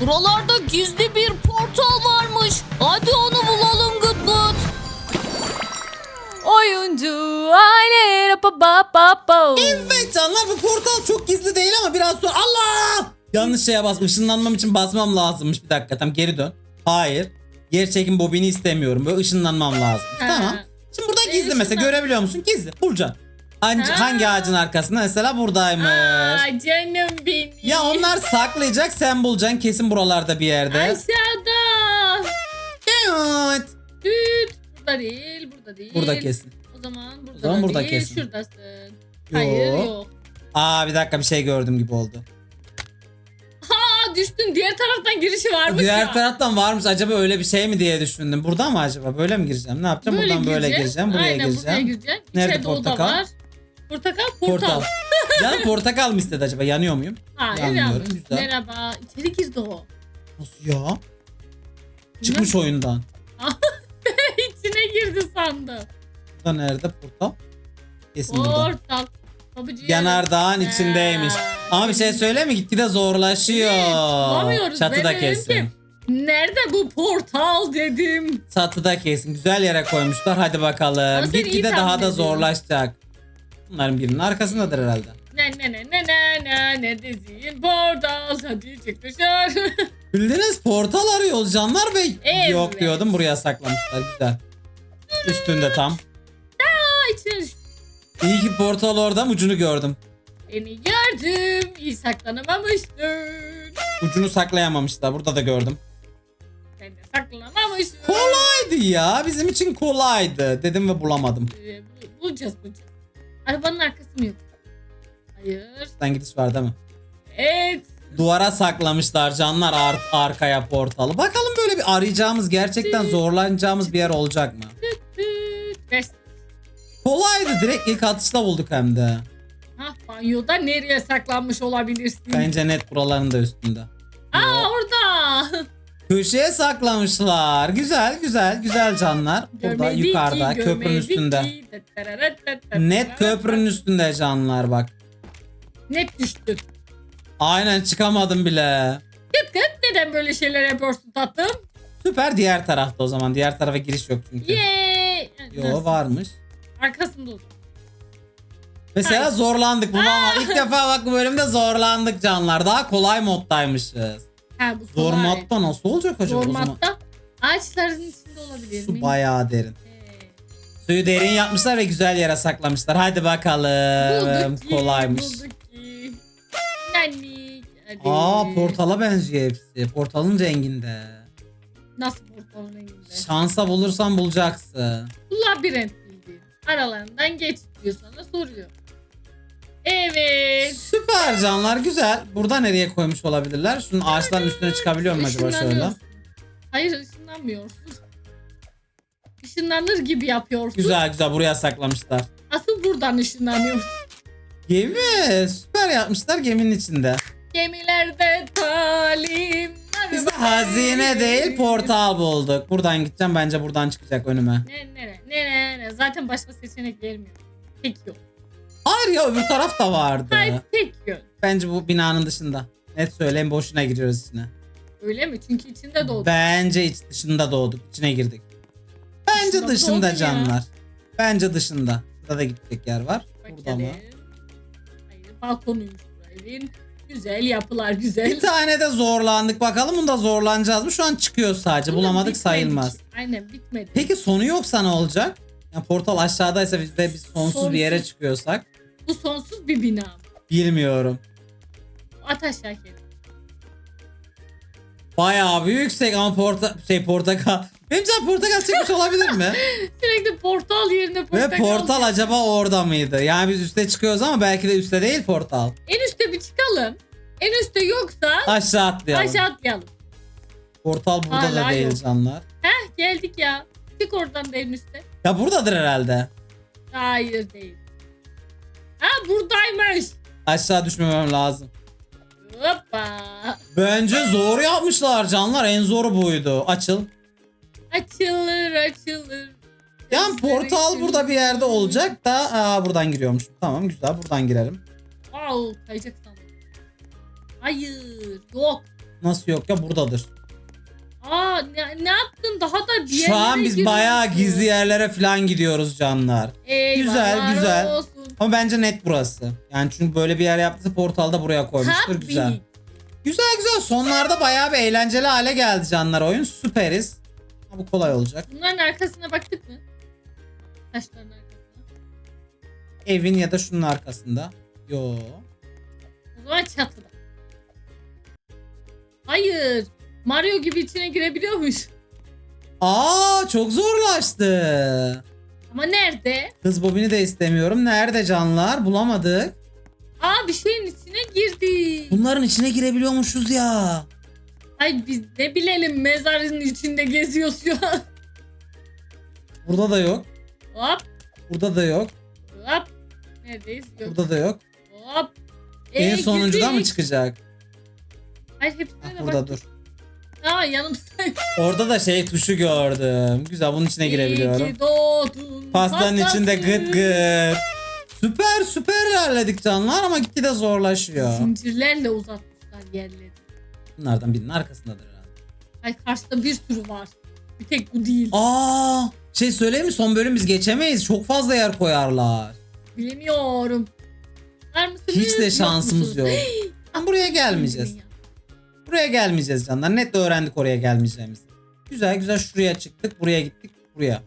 Buralarda gizli bir portal varmış. Hadi onu bulalım Gut Gut. Oyuncu aile pa pa pa pa. Evet canlar bu portal çok gizli değil ama biraz sonra Allah! Yanlış şeye bas. Işınlanmam için basmam lazımmış. Bir dakika tam geri dön. Hayır. Yer çekim bobini istemiyorum. Böyle ışınlanmam lazım. Tamam. Şimdi burada gizli mesela görebiliyor musun? Gizli. Bulacaksın. Hangi, Ha. hangi ağacın arkasında? Mesela buradaymış. Aa, canım benim. Ya onlar saklayacak sen bulacaksın kesin buralarda bir yerde. Aşağıda. Evet. Düt. Burada değil, burada değil. Burada kesin. O zaman burada O zaman da burada değil, kesin. şuradasın. Hayır Yok. yok. Aa bir dakika bir şey gördüm gibi oldu. Aa düştün diğer taraftan girişi varmış Diğer ya. taraftan varmış acaba öyle bir şey mi diye düşündüm. Buradan mı acaba? Böyle mi gireceğim? Ne yapacağım? Buradan böyle gireceksin. gireceğim. Buraya Aynen, gireceğim. buraya gireceksin. Nerede İçeride oda portakal? var. Portakal, portal. Portal. yani portakal mı istedi acaba? Yanıyor muyum? Hayır Yanmıyorum, yalnız. güzel. Merhaba. İçeri girdi o. Nasıl ya? Çıkmış oyundan. İçine girdi sandım. Burada nerede portal? Kesin burada. Portal. Babacığım. Yanardağın içindeymiş. Ama bir şey söyleyeyim mi? Gitgide zorlaşıyor. Bulamıyoruz. Çatıda Ben dedim kesin. ki, Nerede bu portal dedim. Çatıda kesin. Güzel yere koymuşlar. Hadi Ama bakalım. sen iyi Gitgide daha tahmin da ediyorsun. zorlaşacak. Bunların birinin arkasındadır herhalde. Ne ne ne ne ne ne neredesin portal hadi çık dışarı. Bildiniz portal arıyoruz canlar ve Evet. yok diyordum buraya saklamışlar güzel. Üstünde tam. İçine düştüm. İyi ki portal orada ucunu gördüm. Beni gördüm. İyi saklanamamıştın. Ucunu saklayamamışlar burada da gördüm. Ben de saklanamamıştım. Kolaydı ya bizim için kolaydı dedim ve bulamadım. Ee, bu- bulacağız bulacağız. Arabanın arkası mı yok? Hayır. Sen gidiş var değil mi? Evet. Duvara saklamışlar canlar ar- arkaya portalı. Bakalım böyle bir arayacağımız gerçekten zorlanacağımız bir yer olacak mı? Best. Kolaydı direkt ilk atışta bulduk hem de. Ha banyoda nereye saklanmış olabilirsin? Bence net buraların da üstünde. Köşeye saklamışlar. Güzel güzel güzel canlar. Burada Görmedik yukarıda ki, köprünün üstünde. ki. Net köprünün üstünde canlar bak. Net düştü. Aynen çıkamadım bile. Gıt gıt neden böyle şeyler yapıyorsun tatlım? Süper diğer tarafta o zaman. Diğer tarafa giriş yok çünkü. Yeee. Yo Nasıl? varmış. Arkasında olsun. Mesela zorlandık. Bunu ama ilk defa bak bu bölümde zorlandık canlar. Daha kolay moddaymışız. Ha bu Zor kolay. modda nasıl olacak acaba Zor o zaman? ağaçların içinde olabilir Su mi? bayağı derin. Ee, Suyu derin yapmışlar ve güzel yere saklamışlar. Hadi bakalım. bulduk ki, Kolaymış. Bulduk ki. Hadi. Aa portala benziyor hepsi. Portalın renginde. Nasıl portalın renginde? Şansa bulursan bulacaksın. Bu labirent bildiğin. Aralarından geç diyor sana soruyor. Evet. Süper canlar güzel. Burada nereye koymuş olabilirler? Şunun ağaçların üstüne çıkabiliyor mu acaba şöyle? Hayır ışınlanmıyorsun. Işınlanır gibi yapıyorsun. Güzel güzel buraya saklamışlar. Asıl buradan ışınlanıyorsun. Gemi süper yapmışlar geminin içinde. Gemilerde talim. Biz de hazine değil portal bulduk. Buradan gideceğim bence buradan çıkacak önüme. Ne ne ne ne ne zaten başka seçenek vermiyor. Tek yol. Hayır ya öbür taraf da vardı. Hayır tek yol. Bence bu binanın dışında. Net söyleyeyim boşuna giriyoruz içine. Öyle mi? Çünkü içinde doğdu. Bence iç dışında doğduk. içine girdik. Bence Dışında dışında doğdun ya. canlar. Bence dışında. Burada da gidecek yer var. Burada Bakalım. mı? Hayır balkonuymuş evin. Güzel yapılar güzel. Bir tane de zorlandık. Bakalım bunda zorlanacağız mı? Şu an çıkıyor sadece. Bunun Bulamadık bitmedi sayılmaz. Aynen bitmedi. Peki sonu yoksa ne olacak? Yani portal aşağıdaysa biz de biz sonsuz, bir yere Sonsuz. çıkıyorsak. Bu sonsuz bir bina. mı? Bilmiyorum. At aşağı kendini. Bayağı bir yüksek ama porta şey portakal. Benim can portakal çıkmış olabilir mi? Sürekli portal yerine portakal. Ve portal acaba orada mıydı? Yani biz üste çıkıyoruz ama belki de üstte değil portal. En üste bir çıkalım. En üstte yoksa Aşağı atlayalım. aşağı atlayalım. Portal burada da Hala değil yok. canlar. Heh geldik ya. Çık oradan da en üstte. Ya buradadır herhalde. Hayır değil. Ha buradaymış. Aşağı düşmemem lazım. Hoppa. Bence zor yapmışlar canlar. En zoru buydu. Açıl. Açılır açılır. Yani portal burada bir yerde olacak da aa, buradan giriyormuş. Tamam güzel buradan girerim. Wow kayacak sandım. Hayır yok. Nasıl yok ya buradadır. Aa ne, ne yaptın? Daha da bir Şu an biz bayağı giriyorsun. gizli yerlere falan gidiyoruz canlar. Eyvallah Güzel, güzel. Olsun. Ama bence net burası. Yani çünkü böyle bir yer yaptıysa portalda buraya koymuştur. Tabii. Güzel. Güzel güzel. Sonlarda bayağı bir eğlenceli hale geldi canlar oyun. Süperiz. Ha, bu kolay olacak. Bunların arkasına baktık mı? Taşların arkasına. Evin ya da şunun arkasında. Yo. O zaman çatıda. Hayır. Mario gibi içine girebiliyor muyuz? Aa çok zorlaştı. Ama nerede? Hız bobini de istemiyorum. Nerede canlar? Bulamadık. Aa bir şeyin içine girdik. Bunların içine girebiliyormuşuz ya. Ay biz ne bilelim mezarın içinde geziyoruz şu an. Burada da yok. Hop Burada da yok. hop. Neredeyiz? Yok. Burada da yok. Hop. en Ee, sonuncudan mı çıkacak? Ay hepsine de burada bak. dur. Aa yanımızda. Orada da şey tuşu gördüm. Güzel bunun içine girebiliyorum. Doğdun. Pastanın içinde pastası. gıt gıt. Süper süper ilerledik canlar ama gitgide zorlaşıyor. Zincirlerle uzatmışlar yerleri. Bunlardan birinin arkasındadır herhalde. Ay karşıda bir sürü var. Bir tek bu değil. Aa, şey söyleyeyim mi son bölüm biz geçemeyiz. Çok fazla yer koyarlar. Bilemiyorum. Var mısınız? Hiç de Yok şansımız musunuz? yok. Ama buraya gelmeyeceğiz. Buraya gelmeyeceğiz canlar. Net öğrendik oraya gelmeyeceğimizi. Güzel güzel şuraya çıktık. Buraya gittik. Buraya.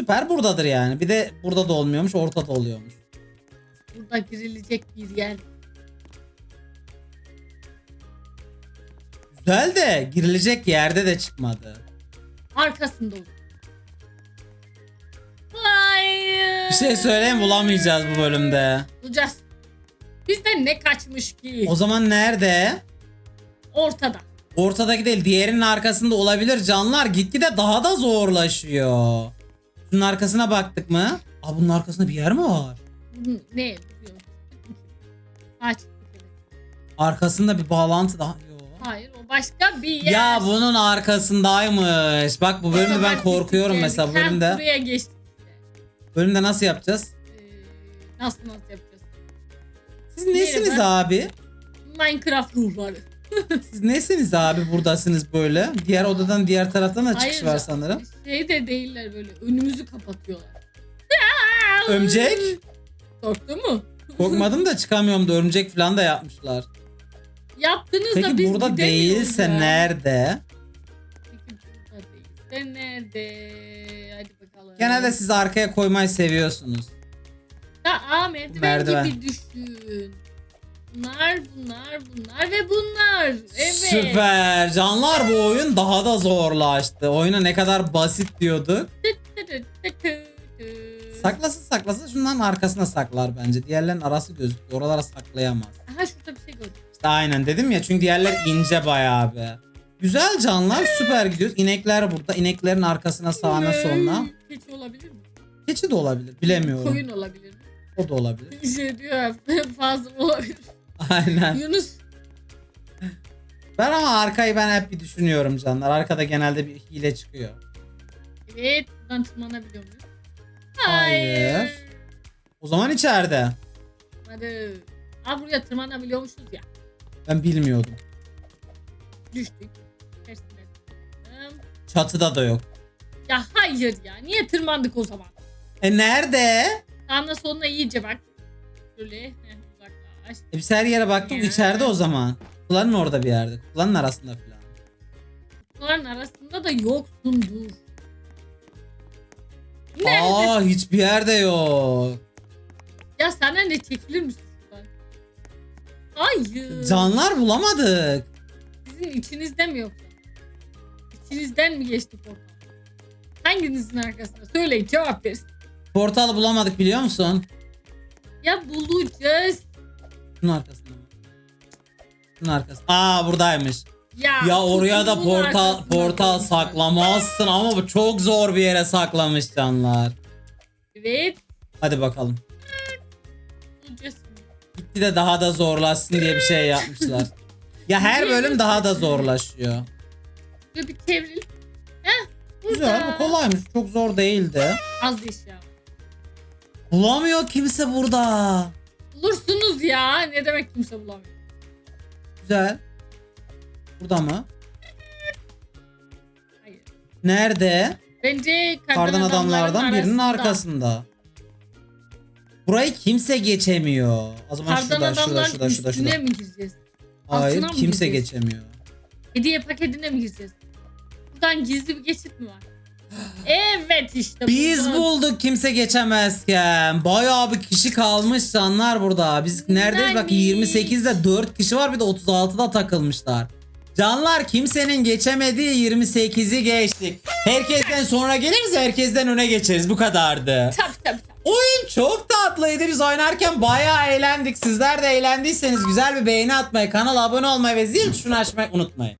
Süper buradadır yani. Bir de burada da olmuyormuş. Ortada oluyormuş. Burada girilecek bir yer. Güzel de girilecek yerde de çıkmadı. Arkasında olur. Hayır. Bir şey söyleyeyim bulamayacağız bu bölümde. Bulacağız. Bizden ne kaçmış ki? O zaman nerede? Ortada. Ortadaki değil diğerinin arkasında olabilir canlar. Gitgide daha da zorlaşıyor. Şunun arkasına baktık mı? Aa bunun arkasında bir yer mi var? Ne? Aç. Arkasında bir bağlantı daha yok. Hayır o başka bir yer. Ya bunun arkasındaymış. Bak bu bölümde ben korkuyorum mesela bu bölümde. Buraya geçtik. Bölümde nasıl yapacağız? Ee, nasıl nasıl yapacağız? Siz nesiniz abi? Minecraft ruhları. Siz nesiniz abi buradasınız böyle? Diğer odadan diğer taraftan da çıkış var sanırım. Şey de değiller böyle önümüzü kapatıyorlar. Örümcek? Korktun mu? Korkmadım da çıkamıyorum da örümcek falan da yapmışlar. Yaptınız da Peki biz burada gidemiyoruz değilse ya. nerede? Peki burada değilse nerede? Hadi bakalım. Genelde siz arkaya koymayı seviyorsunuz. Ya aa, merdiven, Merdiven. gibi düşün. Bunlar, bunlar, bunlar ve bunlar. Evet. Süper. Canlar bu oyun daha da zorlaştı. Oyuna ne kadar basit diyorduk. Saklasın saklasın şunların arkasına saklar bence. Diğerlerin arası gözüküyor. Oralara saklayamaz. Aha şurada bir şey gördüm. İşte aynen dedim ya çünkü diğerler ince bayağı be. Güzel canlar süper gidiyoruz. İnekler burada. İneklerin arkasına sağına soluna. Keçi olabilir mi? Keçi de olabilir. Bilemiyorum. Koyun olabilir mi? O da olabilir. Şey diyor fazla olabilir. Aynen. Yunus Ben ama arkayı ben hep bir düşünüyorum canlar. Arkada genelde bir hile çıkıyor. Evet buradan tırmanabiliyor muyuz? Hayır. O zaman içeride. Hadi. Aa buraya tırmanabiliyormuşuz ya. Ben bilmiyordum. Düştük. Tersine. Çatıda da yok. Ya hayır ya. Niye tırmandık o zaman? E nerede? Sağına soluna iyice bak. Şöyle heh, biz her yere baktık Ya. içeride o zaman. Kutuların orada bir yerde. Kutuların arasında falan. Bunların arasında da yoksundur. Nerede? Aa hiçbir yerde yok. Ya sana ne çekilir misin? Hayır. Canlar bulamadık. Sizin içinizde mi yoksa? İçinizden mi geçti portal? Hanginizin arkasında? Söyleyin cevap verin. Portal bulamadık biliyor musun? Ya bulacağız. Şunun arkasında mı? Şunun arkasında. Aa buradaymış. Ya, Ya oraya da portal portal saklamazsın ama bu çok zor bir yere saklamış canlar. Evet. Hadi bakalım. Gitti de daha da zorlaşsın diye bir şey yapmışlar. Ya her bölüm daha da zorlaşıyor. Şöyle bir çevril. Heh. Burada. Güzel bu kolaymış. Çok zor değildi. Az iş ya. Bulamıyor kimse burada. Bulursunuz ya. Ne demek kimse bulamıyor. Güzel. Burada mı? Hayır. Nerede? Bence Kardan adamlardan birinin arkasında. Burayı kimse geçemiyor. O zaman Kardan şurada, şurada, şurada, şurada, şurada. mi gireceğiz? Hayır, altına mı kimse gireceğiz? geçemiyor. Hediye paketine mi gireceğiz? Buradan gizli bir geçit mi var? Evet işte. Biz buradan. bulduk kimse geçemezken. Bayağı bir kişi kalmış canlar burada. Biz neredeyiz? Bak Nice. 28'de 4 kişi var bir de 36'da takılmışlar. Canlar kimsenin geçemediği 28'i geçtik. Herkesten sonra geliriz herkesten öne geçeriz bu kadardı. Tabii tabii. Oyun çok tatlıydı. Biz oynarken bayağı eğlendik. Sizler de eğlendiyseniz güzel bir beğeni atmayı, kanala abone olmayı ve zil tuşunu açmayı unutmayın.